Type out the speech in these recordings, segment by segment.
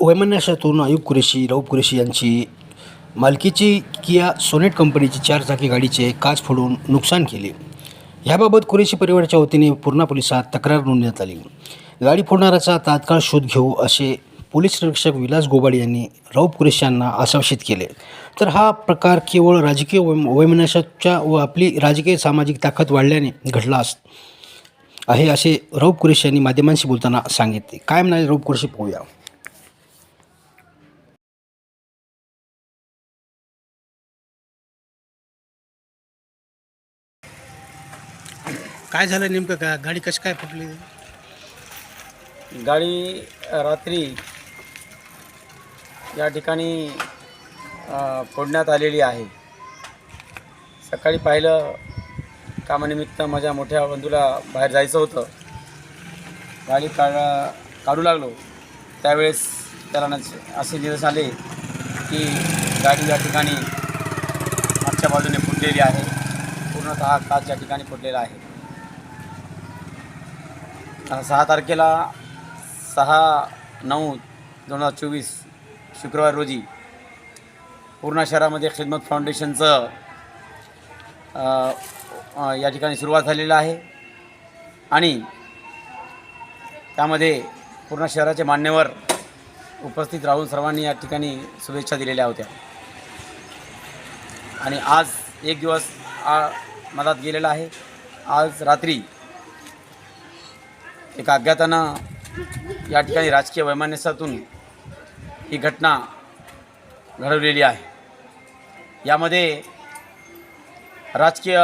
वैमनस्यातून आयुब कुरेशी रऊफ कुरेशी यांची मालकीची KIA sonnet कंपनीची चारचाकी गाडीचे काच फोडून नुकसान केले. याबाबत कुरेशी परिवाराच्या वतीने पूर्णा पोलिसात तक्रार नोंदवण्यात आली. गाडी फोडणाऱ्याचा तात्काळ शोध घेऊ असे पोलीस निरीक्षक विलास गोबाडे यांनी रऊफ कुरेशी यांना आश्वासित केले. तर हा प्रकार केवळ राजकीय वैम वैमनस्याच्या व आपली राजकीय सामाजिक ताकद वाढल्याने घडला अस आहे असे रऊफ कुरेशी यांनी माध्यमांशी बोलताना सांगितले. काय म्हणाले रऊफ कुरेशी? पाहूया. काय झालं नेमकं? का गाडी कशी काय फुटली? गाडी रात्री या ठिकाणी अ, फोडण्यात आलेली आहे. सकाळी पाहिलं कामानिमित्त माझ्या मोठ्या बंधूला बाहेर जायचं होतं. गाडी काढा काढू लागलो. त्यावेळेस त्याला नस- असे दिवस आले की गाडी या ठिकाणी मागच्या बाजूने फुटलेली आहे. पूर्णतः काच या ठिकाणी फुटलेला आहे. सहा तारखेला सहा नऊ दोन हजार चोवीस शुक्रवार रोजी पूर्णा शहरामध्ये खिदमत फाउंडेशनचं या ठिकाणी सुरुवात झालेलं आहे. आणि त्यामध्ये पूर्ण शहराचे मान्यवर उपस्थित राहून सर्वांनी या ठिकाणी शुभेच्छा दिलेल्या होत्या. आणि आज एक दिवस आ मधात गेलेला आहे. आज रात्री एका अज्ञातानं या ठिकाणी राजकीय वैमानस्यातून ही घटना घडवलेली आहे. यामध्ये राजकीय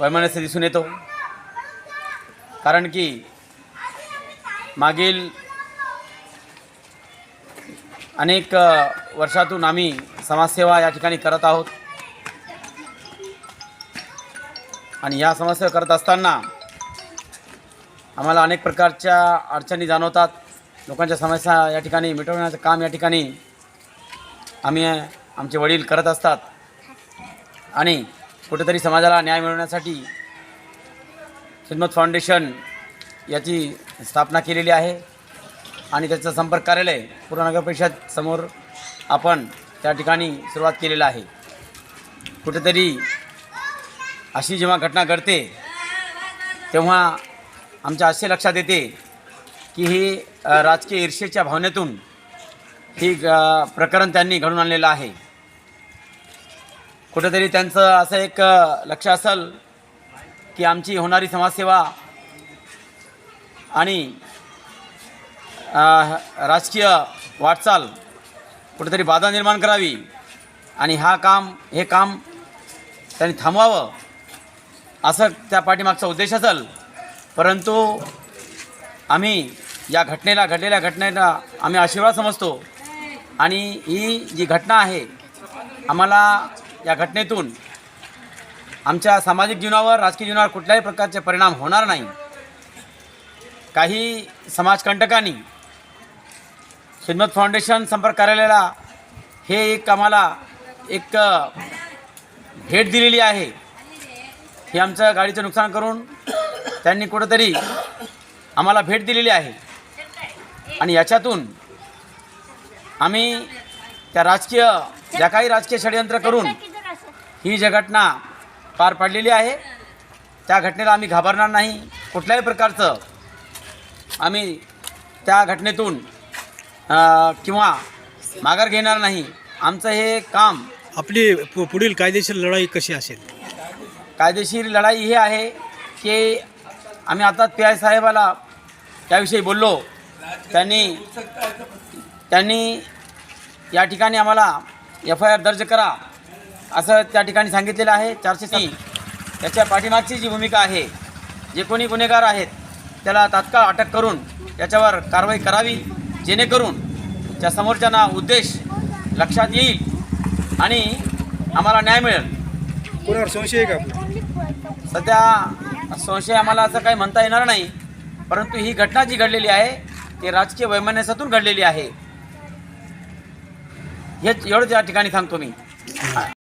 वैमानस्य दिसून येतो. कारण की मागील अनेक वर्षातून आम्ही समाजसेवा या ठिकाणी करत आहोत. आणि या समाजसेवा करत असताना आम्हाला अनेक प्रकारच्या अडचणी जाणवतात. लोकांच्या समस्या या ठिकाणी मिटवण्याचं काम या ठिकाणी आम्ही आमचे वडील करत असतात. आणि कुठेतरी समाजाला न्याय मिळवण्यासाठी खिदमत फाउंडेशन याची स्थापना केलेली आहे. आणि त्याचं संपर्क कार्यालय पूर्ण परिषद समोर आपण त्या ठिकाणी सुरुवात केलेलं आहे. कुठेतरी अशी जेव्हा घटना घडते तेव्हा आमच्या असे लक्षात येते की हे राजकीय ईर्षेच्या भावनेतून ही प्रकरण त्यांनी घडून आणलेलं आहे. कुठेतरी त्यांचं असं एक लक्ष असेल की आमची होणारी समाजसेवा आणि राजकीय वाटचाल कुठेतरी बाधा निर्माण करावी आणि हा काम हे काम त्यांनी थांबवावं असं त्या पाठीमागचा उद्देश असेल परंतु आम्ही या घटनेला घडलेल्या घटनेला आम्ही आशीर्वाद समजतो. आणि ही जी घटना आहे आम्हाला या घटनेतून आमच्या सामाजिक जीवनावर राजकीय जीवनावर कुठल्याही प्रकारचे परिणाम होणार नाही. काही समाजकंटकांनी खिदमत फाउंडेशन संपर्क कार्यालयाला हे एक आम्हाला एक भेट दिलेली आहे. हे आमचं गाडीचं नुकसान करून त्यांनी कुठंतरी आम्हाला भेट दिलेली आहे. आणि याच्यातून आम्ही त्या राजकीय ज्या काही राजकीय षडयंत्र करून ही जी घटना पार पाडलेली आहे त्या घटनेला आम्ही घाबरणार नाही. कुठल्याही प्रकारचं आम्ही त्या घटनेतून किंवा माघार घेणार नाही. आमचं हे काम आपली पु- पुढील कायदेशीर लढाई कशी असेल? कायदेशीर लढाई ही आहे की आम्ही आता पी आय साहेबाला त्याविषयी बोललो. त्यांनी त्यांनी या ठिकाणी आम्हाला एफ आय आर दर्ज करा असं त्या ठिकाणी सांगितलेलं आहे. चारशे ती त्याच्या पाठीमागची जी भूमिका आहे जे कोणी गुन्हेगार आहेत त्याला तात्काळ अटक करून त्याच्यावर कारवाई करावी जेणेकरून त्या समोरच्यांना उद्देश लक्षात येईल आणि आम्हाला न्याय मिळेल. कोणावर संशय का सध्या संशय आम्हाला असं काही म्हणता येणार नाही. परंतु ही घटना जी घडलेली आहे ती राजकीय वैमनस्यातून घडलेली आहे. हेच एवढंच या ठिकाणी सांगतो मी.